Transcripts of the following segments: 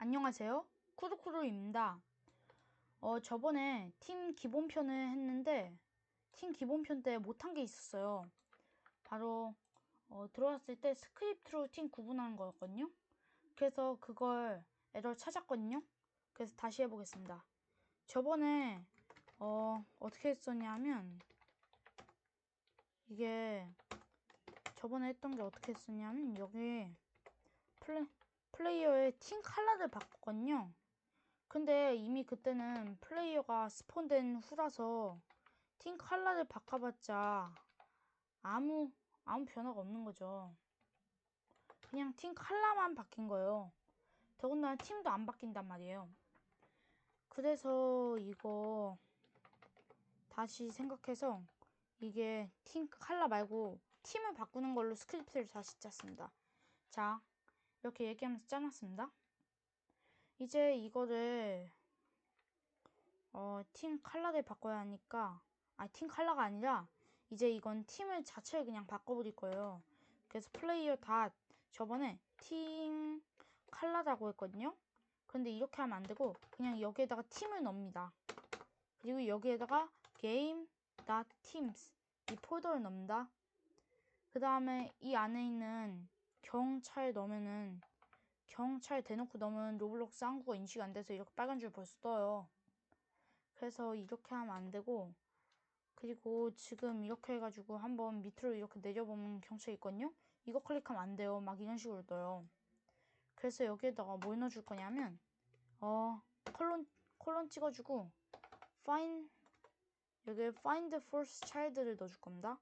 안녕하세요. 쿠루쿠루입니다. 어, 저번에 팀 기본편을 했는데, 팀 기본편 때 못한 게 있었어요. 바로, 어, 들어왔을 때 스크립트로 팀 구분하는 거였거든요. 그래서 그걸 에러 찾았거든요. 그래서 다시 해보겠습니다. 저번에, 어, 어떻게 했었냐면, 이게, 저번에 했던 게 어떻게 했었냐면, 여기, 플레, 플레이어의 팀 컬러를 바꿨거든요. 근데 이미 그때는 플레이어가 스폰된 후라서 팀 컬러를 바꿔봤자 아무 아무 변화가 없는 거죠. 그냥 팀 컬러만 바뀐 거예요. 더군다나 팀도 안 바뀐단 말이에요. 그래서 이거 다시 생각해서 이게 팀 컬러 말고 팀을 바꾸는 걸로 스크립트를 다시 짰습니다. 자, 이렇게 얘기하면서 짜놨습니다. 이제 이거를 어, 팀 컬러를 바꿔야 하니까 아, 팀 컬러가 아니라 이제 이건 팀을 자체를 그냥 바꿔버릴 거예요. 그래서 플레이어 다 저번에 팀 컬러라고 했거든요. 근데 이렇게 하면 안 되고 그냥 여기에다가 팀을 넣습니다. 그리고 여기에다가 game teams 이 폴더를 넣습니다. 그 다음에 이 안에 있는 경찰 넣으면은 경찰 대놓고 넣으면 로블록스 한국어 인식 안 돼서 이렇게 빨간 줄 벌써 떠요. 그래서 이렇게 하면 안 되고 그리고 지금 이렇게 해가지고 한번 밑으로 이렇게 내려보면 경찰 있거든요. 이거 클릭하면 안 돼요. 막 이런 식으로 떠요. 그래서 여기에다가 뭘 넣어줄 거냐면 어 콜론 콜론 찍어주고 find 여기에 find first child를 넣어줄 겁니다.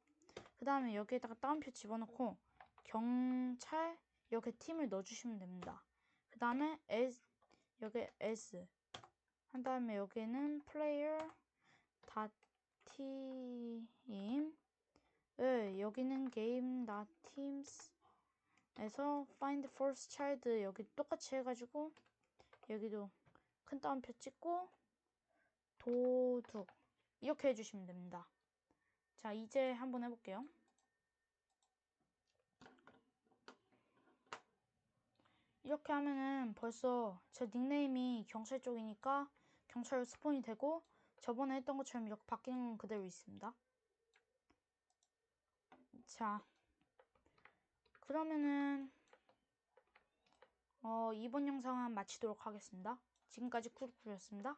그 다음에 여기에다가 따옴표 집어넣고 경찰 이렇게 팀을 넣어주시면 됩니다. 그 다음에 as 여기 as 한 다음에 여기는 player 다 team 을 여기는 game 다 teams 에서 find first child 여기 똑같이 해가지고 여기도 큰 따옴표 찍고 도둑 이렇게 해주시면 됩니다. 자 이제 한번 해볼게요. 이렇게 하면은 벌써 제 닉네임이 경찰 쪽이니까 경찰로 스폰이 되고 저번에 했던 것처럼 이렇게 바뀌는 건 그대로 있습니다. 자, 그러면은 어, 이번 영상은 마치도록 하겠습니다. 지금까지 쿠루쿠루였습니다.